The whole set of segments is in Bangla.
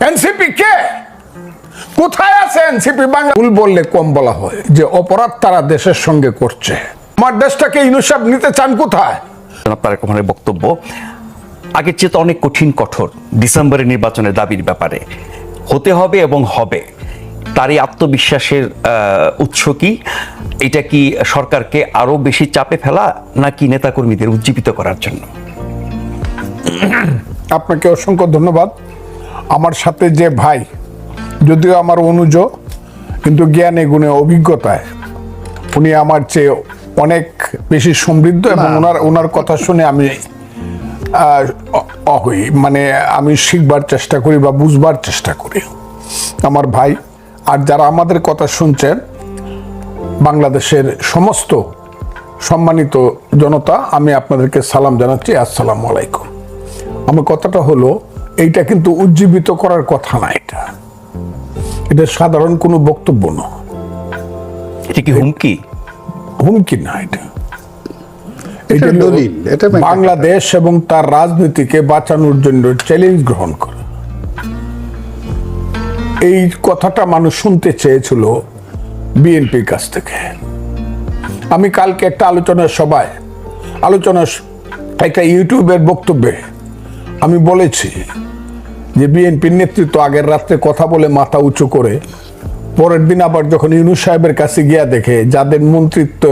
এনসিপি কে? কোথায় আছে এনসিপি? বাংলা ভুল বললে কম বলা হয় যে অপরাধ তারা দেশের সঙ্গে করছে। আমার দেশটাকে ইনুসাব নিতে চান কোথায়? আপনার রহমানের বক্তব্য আগের চেয়ে তো অনেক কঠিন কঠোর ডিসেম্বরের নির্বাচনের দাবির ব্যাপারে। হতে হবে এবং হবে। তার এই আত্মবিশ্বাসের উৎস কি? এটা কি সরকারকে আরও বেশি চাপে ফেলা নাকি নেতাকর্মীদের উজ্জীবিত করার জন্য? আপনাকে অসংখ্য ধন্যবাদ। আমার সাথে যে ভাই যদিও আমার অনুজ কিন্তু জ্ঞানে গুণে অভিজ্ঞতায় উনি আমার চেয়ে অনেক বেশি সমৃদ্ধ এবং ওনার ওনার কথা শুনে আমি অহই মানে আমি শিখবার চেষ্টা করি বা বুঝবার চেষ্টা করি। আমার ভাই আর যারা আমাদের কথা শুনছেন বাংলাদেশের সমস্ত সম্মানিত জনতা আমি আপনাদেরকে সালাম জানাচ্ছি। আসসালামু আলাইকুম। আমার কথাটা হলো এইটা কিন্তু উজ্জীবিত করার কথা না এটা। এটা সাধারণ কোনো বক্তব্য না। এটা কি হুমকি? হুমকি না এটা। এটা দলিল, এটা বাংলাদেশ এবং তার রাজনীতিকে বাঁচানোর জন্য চ্যালেঞ্জ গ্রহণ করা। এই কথাটা মানুষ শুনতে চেয়েছিল বিএনপির কাছ থেকে। আমি কালকে একটা আলোচনার সভায় আলোচনা একটা ইউটিউবের বক্তব্যে আমি বলেছি যে বিএনপির নেতৃত্ব আগের রাত্রে কথা বলে মাথা উঁচু করে, পরের দিন আবার যখন ইউনুস সাহেবের কাছে গিয়া দেখে যাদের মন্ত্রিত্ব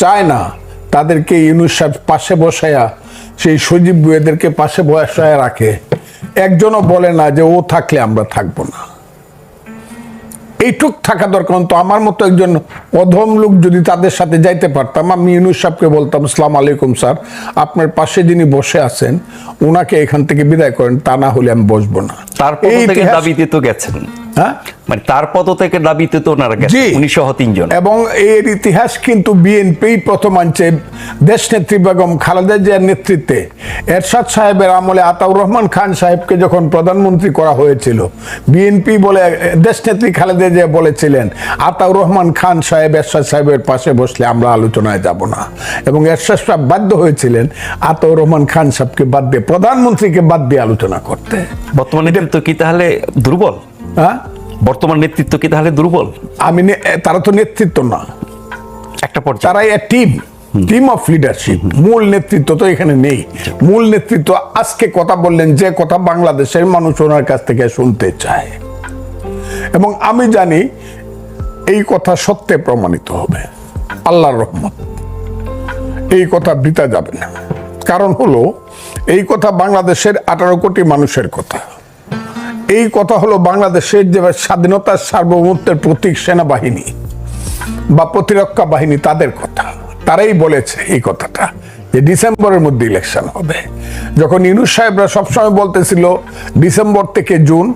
চায় না, তাদেরকে ইউনুস সাহেব পাশে বসায়া, সেই সজীব বুয়েদেরকে পাশে বসায় রাখে। একজনও বলে না যে ও থাকলে আমরা থাকব না। এইটুক থাকা দরকার তো আমার মতো একজন অধম লোক যদি তাদের সাথে যাইতে পারতাম আমি ইউনুস সাহেবকে বলতাম সালাম আলাইকুম স্যার আপনার পাশে যিনি বসে আছেন ওনাকে এখান থেকে বিদায় করেন তা না হলে আমি বসবো না। তার পদ এই থেকে ইতিহাস- দাবিতে তো গেছেন। হ্যাঁ? মানে তার পদ থেকে দাবিতে তো ওনারা গেছেন জি। উনি তিনজন। এবং এর ইতিহাস কিন্তু বিএনপি প্রথম আনছে। দেশ নেত্রী বেগম খালেদা জিয়ার নেতৃত্বে। এরশাদ সাহেবের আমলে আতাউর রহমান খান সাহেবকে যখন প্রধানমন্ত্রী করা হয়েছিল বিএনপি বলে দেশ নেত্রী খালেদা জিয়া বলেছিলেন আতাউর রহমান খান সাহেব এরশাদ সাহেবের পাশে বসলে আমরা আলোচনায় যাব না। এবং এরশাদ সাহেব বাধ্য হয়েছিলেন আতাউর রহমান খান সাহেবকে বাদ দিয়ে প্রধানমন্ত্রীকে বাদ দিয়ে আলোচনা করতে। বর্তমানে নেতৃত্ব কি তাহলে দুর্বল? হ্যাঁ? বর্তমান নেতৃত্ব কি তাহলে দুর্বল? আমি নে- তারা তো নেতৃত্ব না। একটা পর্যায়ে। তারা টিম টিম অফ লিডারশিপ মূল নেতৃত্ব তো এখানে নেই। মূল নেতৃত্ব আজকে কথা বললেন যে কথা বাংলাদেশের মানুষ ওনার কাছ থেকে শুনতে চায়। এবং আমি জানি এই কথা সত্যে প্রমাণিত হবে। আল্লাহর রহমত। এই কথা বৃতা যাবে না। কারণ হলো এই কথা বাংলাদেশের আঠারো কোটি মানুষের কথা। এই কথা হলো বাংলাদেশের যে স্বাধীনতার সার্বভৌমত্বের প্রতীক সেনাবাহিনী বা প্রতিরক্ষা বাহিনী, তাদের কথা। তারাই বলেছে এই কথাটা, যে ডিসেম্বরের মধ্যে ইলেকশন হবে। যখন ইউনুস সাহেবরা সবসময় বলতেছিল, ডিসেম্বর থেকে জুন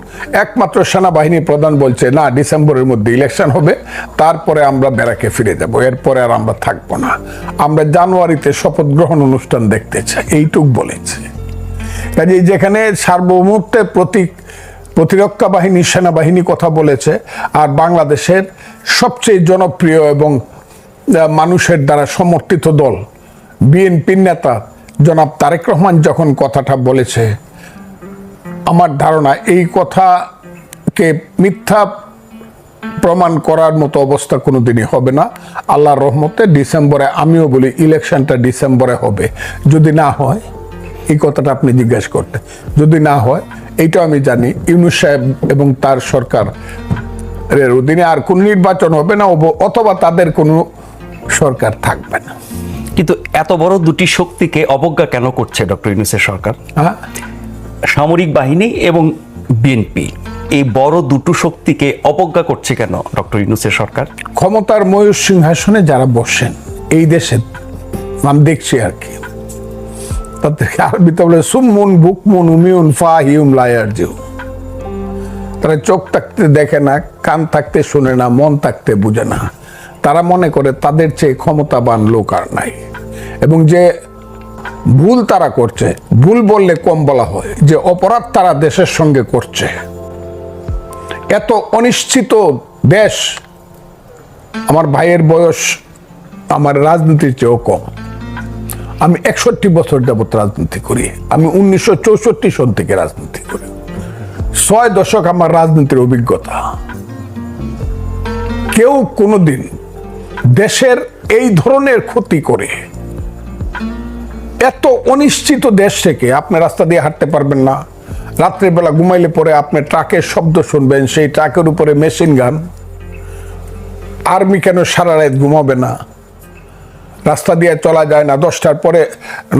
একমাত্র সেনাবাহিনী প্রধান বলছে, না, ডিসেম্বরের মধ্যে ইলেকশন হবে, তারপরে আমরা বেড়াকে ফিরে যাব, এরপরে আর আমরা থাকব না। আমরা জানুয়ারিতে শপথ গ্রহণ অনুষ্ঠান দেখতে চাই। এইটুক বলেছে। কাজে যেখানে সার্বভৌমত্বের প্রতীক প্রতিরক্ষা বাহিনী, সেনাবাহিনী কথা বলেছে, আর বাংলাদেশের সবচেয়ে জনপ্রিয় এবং মানুষের দ্বারা সমর্থিত দল, বিএনপির নেতা জনাব তারেক রহমান যখন কথাটা বলেছে, আমার ধারণা এই কথাকে মিথ্যা প্রমাণ করার মতো অবস্থা কোনোদিনই হবে না। আল্লাহর রহমতে ডিসেম্বরে, আমিও বলি ইলেকশনটা ডিসেম্বরে হবে। যদি না হয় এই কথাটা আপনি জিজ্ঞাসা করতে। যদি না হয় এইটা আমি জানি ইউনুস সাহেব এবং তার সরকার এর অধীনে আর কোন নির্বাচন হবে না অথবা তাদের কোনো সরকার থাকবে না। কিন্তু এত বড় দুটি শক্তিকে অবজ্ঞা কেন করছে ডক্টর ইউনুসের সরকার? হ্যাঁ? সামরিক বাহিনী এবং বিএনপি এই বড় দুটো শক্তিকে অবজ্ঞা করছে কেন ডক্টর ইউনুসের সরকার? ক্ষমতার ময়ূর সিংহাসনে যারা বসেন এই দেশে আমি দেখছি আর কি। তাদেরকে আরবিতে বলে সুমুন বুকমুন, উমিউন, ফাহিউম লায়ার জিউ তারা চোখ থাকতে দেখে না, কান থাকতে শুনে না, মন থাকতে বুঝে না। তারা মনে করে তাদের চেয়ে ক্ষমতাবান লোক আর নাই। এবং যে ভুল তারা করছে, ভুল বললে কম বলা হয়, যে অপরাধ তারা দেশের সঙ্গে করছে। এত অনিশ্চিত দেশ, আমার ভাইয়ের বয়স, আমার রাজনীতির চেয়েও কম। আমি একষট্টি বছর যাবত রাজনীতি করি। আমি উনিশশো চৌষট্টি সন থেকে রাজনীতি করি। ছয় দশক আমার রাজনীতির অভিজ্ঞতা। কেউ কোনোদিন দেশের এই ধরনের ক্ষতি করে এত অনিশ্চিত দেশ থেকে আপনি রাস্তা দিয়ে হাঁটতে পারবেন না। রাত্রিবেলা ঘুমাইলে পরে আপনি ট্রাকের শব্দ শুনবেন, সেই ট্রাকের উপরে মেশিন গান। আর্মি কেন সারা রাত ঘুমাবে না? রাস্তা দিয়ে চলা যায় না। দশটার পরে,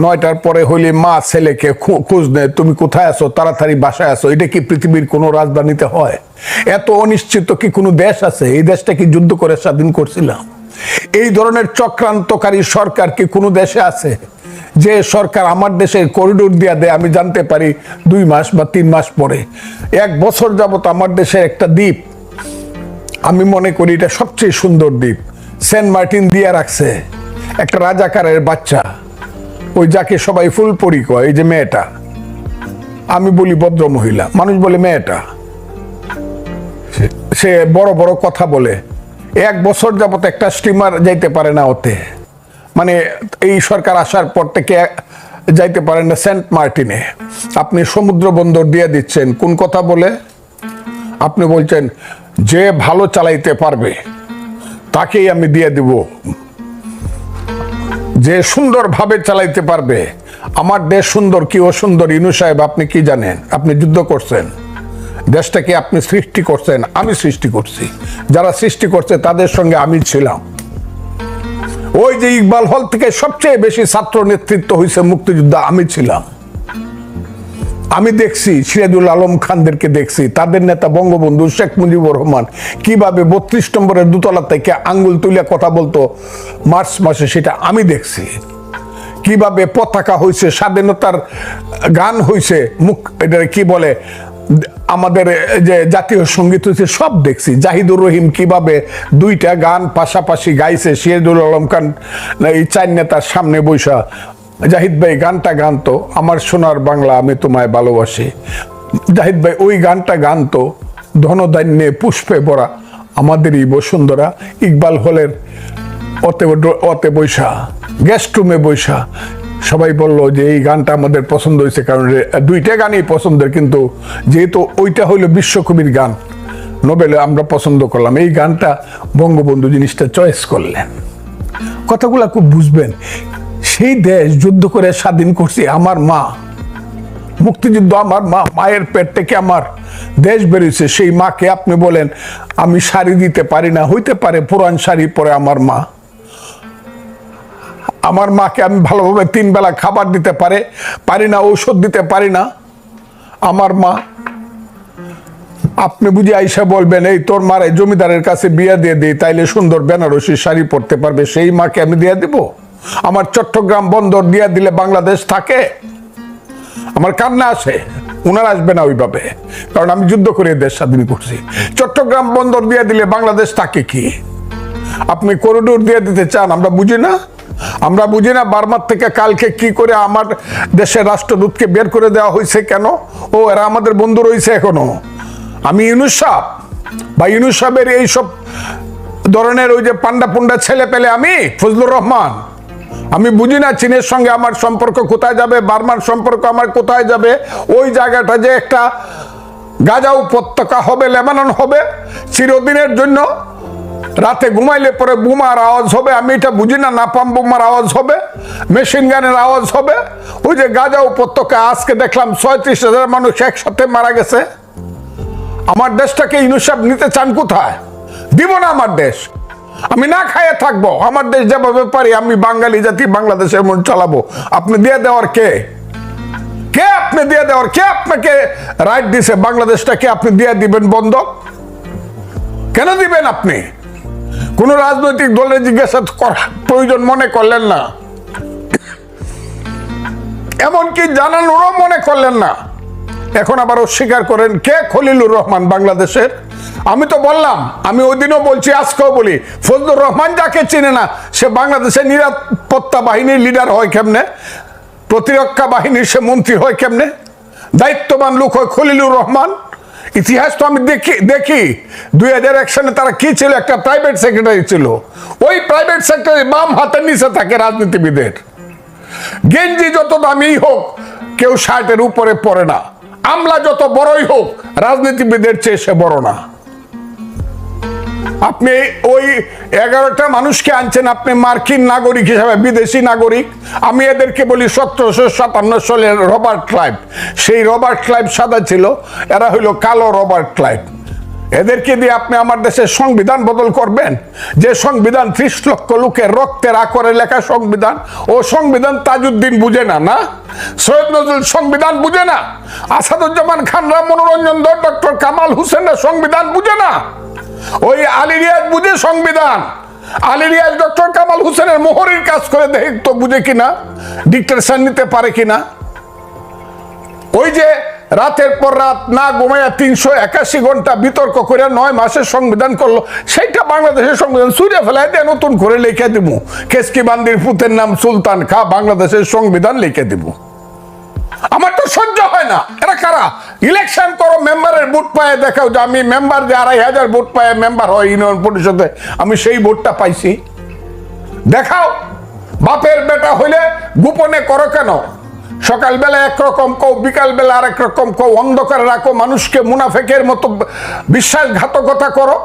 নয়টার পরে হইলে মা ছেলেকে খোঁজ নেয়, তুমি কোথায় আছো? তাড়াতাড়ি বাসায় আছো। এটা কি পৃথিবীর কোনো রাজধানীতে হয়? এত অনিশ্চিত কি কোনো দেশ আছে? এই দেশটা কি যুদ্ধ করে স্বাধীন করছিলাম? এই ধরনের চক্রান্তকারী সরকার কি কোনো দেশে আছে? যে সরকার আমার দেশের করিডোর দিয়া দেয়, আমি জানতে পারি দুই মাস বা তিন মাস পরে। এক বছর যাবত আমার দেশের একটা দ্বীপ। আমি মনে করি এটা সবচেয়ে সুন্দর দ্বীপ। সেন্ট মার্টিন দিয়ে রাখছে। একটা রাজাকারের বাচ্চা। ওই যাকে সবাই ফুলপরি কয়, এই যে মেয়েটা। আমি বলি ভদ্র মহিলা, মানুষ বলে মেয়েটা। সে- বড় বড় কথা বলে। এক বছর যাবত একটা স্টিমার যাইতে পারে না ওতে। মানে এই সরকার আসার পর থেকে যাইতে পারেন না সেন্ট মার্টিনে। আপনি সমুদ্র বন্দর দিয়ে দিচ্ছেন, কোন কথা বলে? আপনি বলছেন, যে ভালো চালাইতে পারবে, তাকেই আমি দিয়ে দিব। যে সুন্দরভাবে চালাইতে পারবে। আমার দেশ সুন্দর কি অসুন্দর? ইনু সাহেব, আপনি কি জানেন? আপনি যুদ্ধ করছেন। দেশটাকে আপনি সৃষ্টি করছেন, আমি সৃষ্টি করছি। যারা সৃষ্টি করছে, তাদের সঙ্গে আমি ছিলাম। ওই যে ইকবাল হল থেকে সবচেয়ে বেশি ছাত্র নেতৃত্ব হয়েছে মুক্তিযুদ্ধ, আমি ছিলাম। আমি দেখছি, সিরাজুল আলম খানদেরকে দেখছি, তাদের নেতা বঙ্গবন্ধু শেখ মুজিবুর রহমান কীভাবে বত্রিশ নম্বরের দোতলা থেকে আঙ্গুল তুলে কথা বলতো মার্চ মাসে, সেটা আমি দেখছি। কীভাবে পতাকা হয়েছে স্বাধীনতার গান হয়েছে মুখ এটা কি বলে, আমাদের যে জাতীয় সংগীত হয়েছে সব দেখছি। জাহিদুর রহিম কীভাবে দুইটা গান পাশাপাশি গাইছে, সিরাজুল আলম খান, এই চার নেতার সামনে বৈশা জাহিদ ভাই, গানটা গানতো আমার সোনার বাংলা আমি তোমায় ভালোবাসি। জাহিদ ভাই, ওই গানটা গানতো ধনধান্যে পুষ্পে ভরা আমাদেরই বসুন্ধরা ইকবাল হলের অতে অতে বৈশা গেস্ট রুমে বৈশা। সবাই বলল যে এই গানটা আমাদের পছন্দ হয়েছে, কারণ দুইটা গানই পছন্দের, কিন্তু যেহেতু ওইটা হইল বিশ্বকবির গান নোবেলে আমরা পছন্দ করলাম। এই গানটা বঙ্গবন্ধু জিনিসটা চয়েস করলেন। কথাগুলো খুব বুঝবেন। সেই দেশ যুদ্ধ করে স্বাধীন করছে আমার মা। মুক্তিযুদ্ধ আমার মা, মায়ের পেট থেকে আমার দেশ বেরিয়েছে। সেই মাকে আপনি বলেন, আমি শাড়ি দিতে পারি না। হইতে পারে পুরান শাড়ি পরে আমার মা। আমার মাকে আমি ভালোভাবে তিন বেলা খাবার দিতে পারে, পারি না, ঔষধ দিতে পারি না। আমার মা, আপনি বুঝি আইসা বলবেন, এই তোর মারে জমিদারের কাছে বিয়া দিয়ে দিই, তাইলে সুন্দর বেনারসি শাড়ি পরতে পারবে। সেই মাকে আমি দিয়ে দিব? আমার চট্টগ্রাম বন্দর দিয়ে দিলে বাংলাদেশ থাকে? আমার কান্না আসে উনার আসবে না ওইভাবে। কারণ আমি যুদ্ধ করে দেশ স্বাধীন করছি। চট্টগ্রাম বন্দর দিয়ে দিলে বাংলাদেশ থাকে কি? আপনি করিডোর দিয়ে দিতে চান, আমরা বুঝি না? আমরা বুঝি না বার্মার থেকে কালকে কি করে আমার দেশের রাষ্ট্রদূতকে বের করে দেওয়া হয়েছে কেন? ও, এরা আমাদের বন্ধু রয়েছে এখনও। আমি ইউনুস বা ইউনুস এইসব ধরনের ওই যে পান্ডা পুন্ডা ছেলে পেলে আমি, ফজলুর রহমান। আমি বুঝি না চীনের সঙ্গে আমার সম্পর্ক কোথায় যাবে, বার্মার সম্পর্ক আমার কোথায় যাবে? ওই জায়গাটা যে একটা গাজা উপত্যকা হবে, লেবানন হবে, চিরদিনের জন্য রাতে ঘুমাইলে পরে বোমার আওয়াজ হবে, আমি এটা বুঝি না, নাপাম বোমার আওয়াজ হবে, মেশিন গানের আওয়াজ হবে। ওই যে গাজা উপত্যকা, আজকে দেখলাম ছয়ত্রিশ হাজার মানুষ একসাথে মারা গেছে। আমার দেশটাকে ইনুসাব নিতে চান কোথায়? দিব না আমার দেশ। আমি না খাইয়ে থাকব, আমার দেশ যেভাবে পারি, আমি বাঙালি জাতি, বাংলাদেশের মন চালাবো। আপনি দিয়ে দেওয়ার কে? কে আপনি দিয়ে দেওয়ার? কে আপনাকে রাইট দিছে? বাংলাদেশটাকে আপনি দিয়ে দিবেন বন্ধ? কেন দিবেন আপনি? কোন রাজনৈতিক দলের জিজ্ঞাসা করার প্রয়োজন মনে করলেন না? এমনকি জানানোরও মনে করলেন না। এখন আবার অস্বীকার করেন কে? খলিলুর রহমান, বাংলাদেশের আমি তো বললাম, আমি ওই দিনও বলছি, আজকেও বলি, ফজলুর রহমান যাকে চিনে না, সে বাংলাদেশের নিরাপত্তা বাহিনীর লিডার হয় কেমনে? প্রতিরক্ষা বাহিনীর সে মন্ত্রী হয় কেমনে? দায়িত্ববান লোক হয় খলিলুর রহমান। ইতিহাস তো আমি দেখি দেখি। দুই হাজার এক সালে তারা কি ছিল? একটা প্রাইভেট সেক্রেটারি ছিল। ওই প্রাইভেট সেক্রেটারি বাম হাতের নিচে থাকে রাজনীতিবিদের। গেঞ্জি যত দামি হোক, কেউ শার্টের উপরে পড়ে না। আমলা যত বড়ই হোক, রাজনীতিবিদের চেয়ে সে বড় না। আপনি ওই এগারোটা মানুষকে আনছেন, আপনি মার্কিন নাগরিক হিসাবে, বিদেশি নাগরিক। আমি এদেরকে বলি সতেরোশো সাতান্ন সালের রবার্ট ক্লাইভ। সেই রবার্ট ক্লাইভ সাদা ছিল, এরা হইল কালো রবার্ট ক্লাইভ। এদেরকে দিয়ে আপনি আমার দেশের সংবিধান বদল করবেন? যে সংবিধান ত্রিশ লক্ষ লোকের রক্তের আকরে লেখা সংবিধান, ও সংবিধান তাজউদ্দিন বুঝে না না? সৈয়দ নজরুল সংবিধান বুঝে না? আসাদুজ্জামান খানরা মনোরঞ্জন দত্ত, ডক্টর কামাল হোসেনরা সংবিধান বুঝে না? ওই আলী রিয়াজ বুঝে সংবিধান। আলী রিয়াজ ডক্টর কামাল হোসেনের মোহরের কাজ করে দেখে তো বুঝে কিনা ডিক্টেশন নিতে পারে কিনা। ওই যে রাতের পর রাত না ঘুমাইয়া তিনশো একাশি ঘণ্টা বিতর্ক করে নয় মাসের সংবিধান করল, সেইটা বাংলাদেশের সংবিধান সুরে ফেলায় দিয়ে নতুন করে লিখে দিব। কেসকি বান্দির পুতের নাম সুলতান খা বাংলাদেশের সংবিধান লিখে দিব। আমার তো সহ্য হয় না। এরা কারা? ইলেকশন করো মেম্বারের ভোট পায়ে, দেখাও যে আমি মেম্বার যে আড়াই হাজার ভোট পায়ে মেম্বার হয় ইউনিয়ন পরিষদে, আমি সেই ভোটটা পাইছি। দেখাও, বাপের বেটা হইলে গোপনে করো কেন? সকালবেলা একরকম কও, বিকালবেলা আরেক রকম কও, অন্ধকার রাখো, মানুষকে মুনাফেকের মতো বিশ্বাসঘাতকতা করো।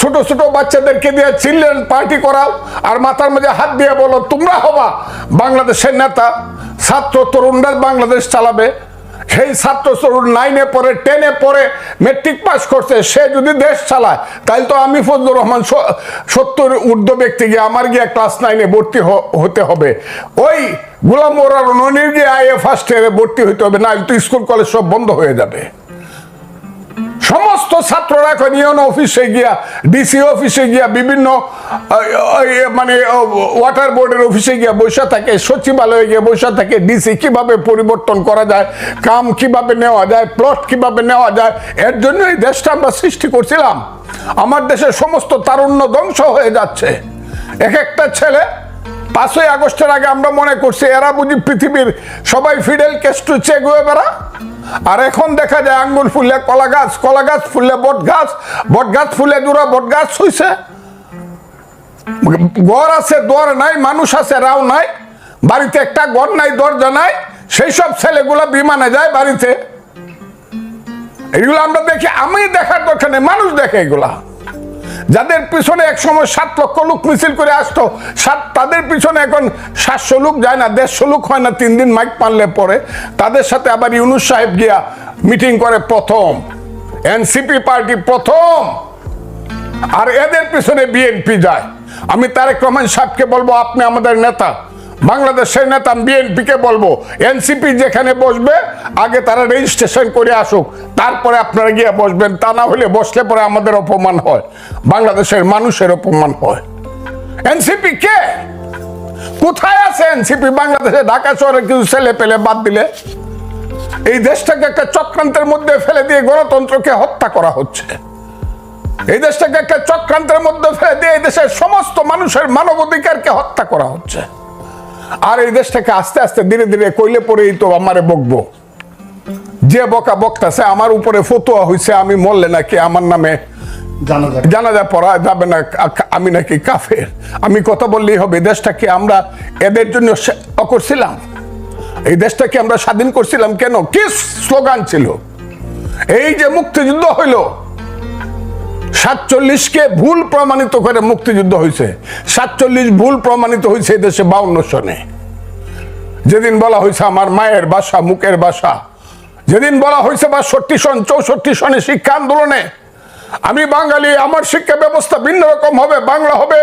ছোট ছোট বাচ্চাদেরকে দিয়ে চিলড্রেন পার্টি করাও, আর মাথার মধ্যে হাত দিয়ে বলো, তোমরা হবা বাংলাদেশের নেতা। ছাত্র তরুণরা বাংলাদেশ চালাবে। সেই ছাত্র তরুণ নাইনে পরে টেনে পরে মেট্রিক পাস করছে। সে যদি দেশ চালায় তাহলে তো আমি ফজলুর রহমান সত্তর ঊর্ধ্ব ব্যক্তি গিয়ে আমার গিয়ে ক্লাস নাইনে ভর্তি হতে হবে। ওই গোলাম ওরার ননির গিয়ে আইএ ফার্স্ট ইয়ারে ভর্তি হতে হবে না তো স্কুল কলেজ সব বন্ধ হয়ে যাবে। সমস্ত ছাত্ররা এখন ইউনো অফিসে গিয়া ডিসি অফিসে গিয়া, বিভিন্ন মানে ওয়াটার বোর্ডের অফিসে গিয়া বসে থাকে, সচিবালয়ে গিয়ে বসে থাকে ডিসি কীভাবে পরিবর্তন করা যায়, কাম কীভাবে নেওয়া যায় প্লট কীভাবে নেওয়া যায়, এর জন্য এই দেশটা আমরা সৃষ্টি করছিলাম। আমার দেশের সমস্ত তারুণ্য ধ্বংস হয়ে যাচ্ছে। এক একটা ছেলে, পাঁচই আগস্টের আগে আমরা মনে করছি, এরা বুঝি পৃথিবীর সবাই ফিডেল কেস্টু হয়ে বেড়া আর এখন দেখা যায় আঙ্গুর ফুললে কলা গাছ কলা গাছ ফুললে বট গাছ বট গাছ ফুলে দূরা বট গাছ হইছে। ঘর আছে দর নাই, মানুষ আছে, রাও নাই, বাড়িতে একটা ঘর নাই, দরজা নাই, সেই সব ছেলেগুলা বিমানে যায় বাড়িতে। এগুলো আমরা দেখি, আমি দেখার দরকার নেই, মানুষ দেখে এগুলা। যাদের পিছনে এক সময় সাত লক্ষ লোক মিছিল করে আসতো, সাত তাদের পিছনে এখন সাতশো লোক যায় না, দেড়শো লোক হয় না, তিন দিন মাইক পারলে পরে। তাদের সাথে আবার ইউনুস সাহেব গিয়া মিটিং করে প্রথম। এনসিপি পার্টি প্রথম। আর এদের পিছনে বিএনপি যায়। আমি তারেক রহমান সাহেবকে বলব, আপনি আমাদের নেতা। বাংলাদেশের নেতা বিএনপি কে বলব, এনসিপি যেখানে বসবে, আগে তারা রেজিস্ট্রেশন করে আসুক, তারপরে আপনারা গিয়ে বসবেন, তা না হলে বসলে পরে আমাদের অপমান হয়, বাংলাদেশের মানুষের অপমান হয়। এনসিপি কে? কোথায় আছে এনসিপি? বাংলাদেশে ঢাকা শহরে কিছু ছেলে পেলে বাদ দিলে? এই দেশটাকে একটা চক্রান্তের মধ্যে ফেলে দিয়ে গণতন্ত্রকে হত্যা করা হচ্ছে। এই দেশটাকে একটা চক্রান্তের মধ্যে ফেলে দিয়ে এই দেশের সমস্ত মানুষের মানবাধিকারকে হত্যা করা হচ্ছে। আর এই দেশটাকে আস্তে আস্তে ধীরে ধীরে কইলে পরেই তো আমারে বকবো। যে বকা বকতাছে আমার উপরে ফতোয়া হইছে আমি মরলে নাকি আমার নামে জানাজা। পড়া যাবে না আমি নাকি কাফের। আমি কথা বললেই হবে দেশটাকে আমরা এদের জন্য করছিলাম? এই দেশটাকে আমরা স্বাধীন করছিলাম কেন? কি স্লোগান ছিল? এই যে মুক্তিযুদ্ধ হইল সাতচল্লিশকে ভুল প্রমাণিত করে মুক্তিযুদ্ধ হয়েছে সাতচল্লিশ ভুল প্রমাণিত হয়েছে দেশে বাউন্ন সনে। যেদিন বলা হয়েছে আমার মায়ের বাসা মুখের বাসা। যেদিন বলা হয়েছে বাষট্টি সন, চৌষট্টি সনে শিক্ষা আন্দোলনে। আমি বাঙালি, আমার শিক্ষা ব্যবস্থা ভিন্ন রকম হবে, বাংলা হবে।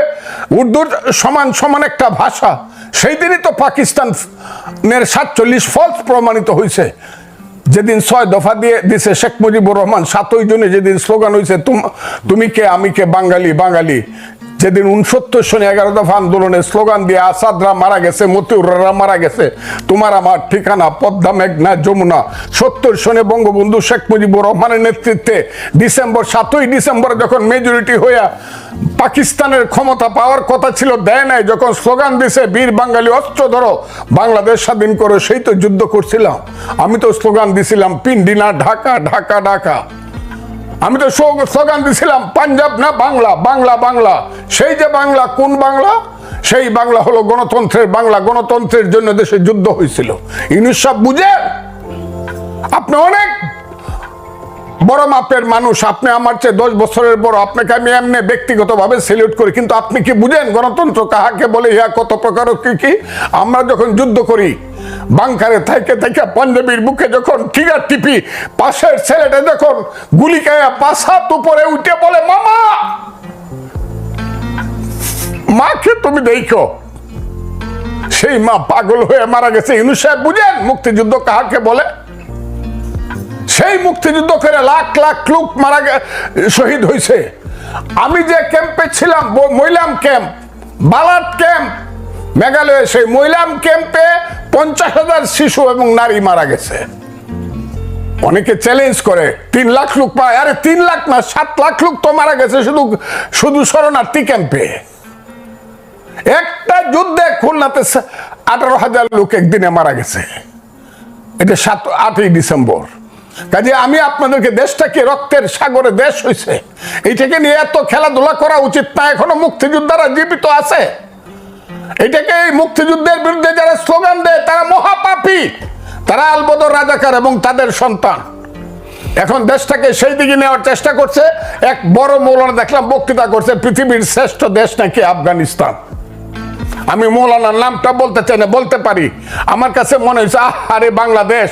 উর্দুর সমান সমান একটা ভাষা। সেই দিনই তো পাকিস্তানের সাতচল্লিশ ফলস প্রমাণিত হয়েছে যেদিন ছয় দফা দিয়ে দিছে শেখ মুজিবুর রহমান, সাতই জনে যেদিন স্লোগান হয়েছে তুম- কে? আমি কে? বাঙালি বাঙালি। যেদিন উনসত্তর সনে এগারো দফা আন্দোলনের স্লোগান দিয়ে আসাদরা মারা গেছে, মতিউররা মারা গেছে, তোমার আমার ঠিকানা, পদ্মা, মেঘনা, যমুনা। সত্তর সনে বঙ্গবন্ধু শেখ মুজিবুর রহমানের নেতৃত্বে ডিসেম্বর, সাতই ডিসেম্বর যখন মেজরিটি হইয়া পাকিস্তানের ক্ষমতা পাওয়ার কথা ছিল, দেয় নাই। যখন স্লোগান দিছে, বীর বাঙালি অস্ত্র ধরো, বাংলাদেশ স্বাধীন করো, সেই তো যুদ্ধ করছিলাম। আমি তো স্লোগান দিছিলাম পিন্ডিনা ঢাকা ঢাকা ঢাকা। আমি তো স্লোগান দিছিলাম, পাঞ্জাব না, বাংলা বাংলা বাংলা। সেই যে বাংলা, কোন বাংলা? সেই বাংলা হলো গণতন্ত্রের বাংলা। গণতন্ত্রের জন্য দেশে যুদ্ধ হয়েছিল। ইউনুস সাহেব বুঝেন? আপনি অনেক বড় মাপের মানুষ, আপনি আমার চেয়ে দশ বছরের বড়, আপনাকে আমি এমনি ব্যক্তিগতভাবে সেলিউট করি, কিন্তু আপনি কি বুঝেন গণতন্ত্র কাহাকে বলে, ইহা কত প্রকার কি কি? আমরা যখন যুদ্ধ করি, বাংকারে থাইকে থাইকে পাঞ্জাবির বুকে যখন ঠিকার টিপি, পাশের ছেলেটা যখন গুলি খায়া হাত উপরে উঠে বলে, মামা, মাকে তুমি দেখো। সেই মা পাগল হয়ে মারা গেছে। ইনু সাহেব বুঝেন মুক্তিযুদ্ধ কাহাকে বলে? সেই মুক্তিযুদ্ধ করে লাখ লাখ লোক মারা শহীদ হয়েছে আমি যে ক্যাম্পে ছিলাম মইলাম ক্যাম্প বালাট ক্যাম্প, মেঘালয়ে সেই মইলাম ক্যাম্পে পঞ্চাশ হাজার শিশু এবং নারী মারা গেছে। অনেকে চ্যালেঞ্জ করে, তিন লাখ লোক পায় আরে তিন লাখ না, সাত লাখ লোক তো মারা গেছে শুধু শুধু শরণার্থী ক্যাম্পে। একটা যুদ্ধে খুলনাতে আঠারো হাজার লোক একদিনে মারা গেছে। এটা সাত, আটই ডিসেম্বর। কাজে আমি আপনাদেরকে দেশটাকে রক্তের সাগরে দেশ হয়েছে এইটাকে নিয়ে এত খেলাধুলা করা উচিত না, এখনও মুক্তিযোদ্ধারা জীবিত আছে। এটাকে এই মুক্তিযুদ্ধের বিরুদ্ধে যারা স্লোগান দেয়, তারা মহাপাপী। তারা আলবদর রাজাকার এবং তাদের সন্তান। এখন দেশটাকে সেই দিকে নেওয়ার চেষ্টা করছে। এক বড় মৌলানা দেখলাম বক্তৃতা করছে, পৃথিবীর শ্রেষ্ঠ দেশ নাকি আফগানিস্তান। আমি মৌলানার নামটা বলতে চাই না, বলতে পারি। আমার কাছে মনে হয়েছে, আহ আরে বাংলাদেশ,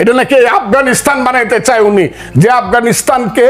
এটা নাকি আফগানিস্তান বানাইতে চায় উনি। যে আফগানিস্তানকে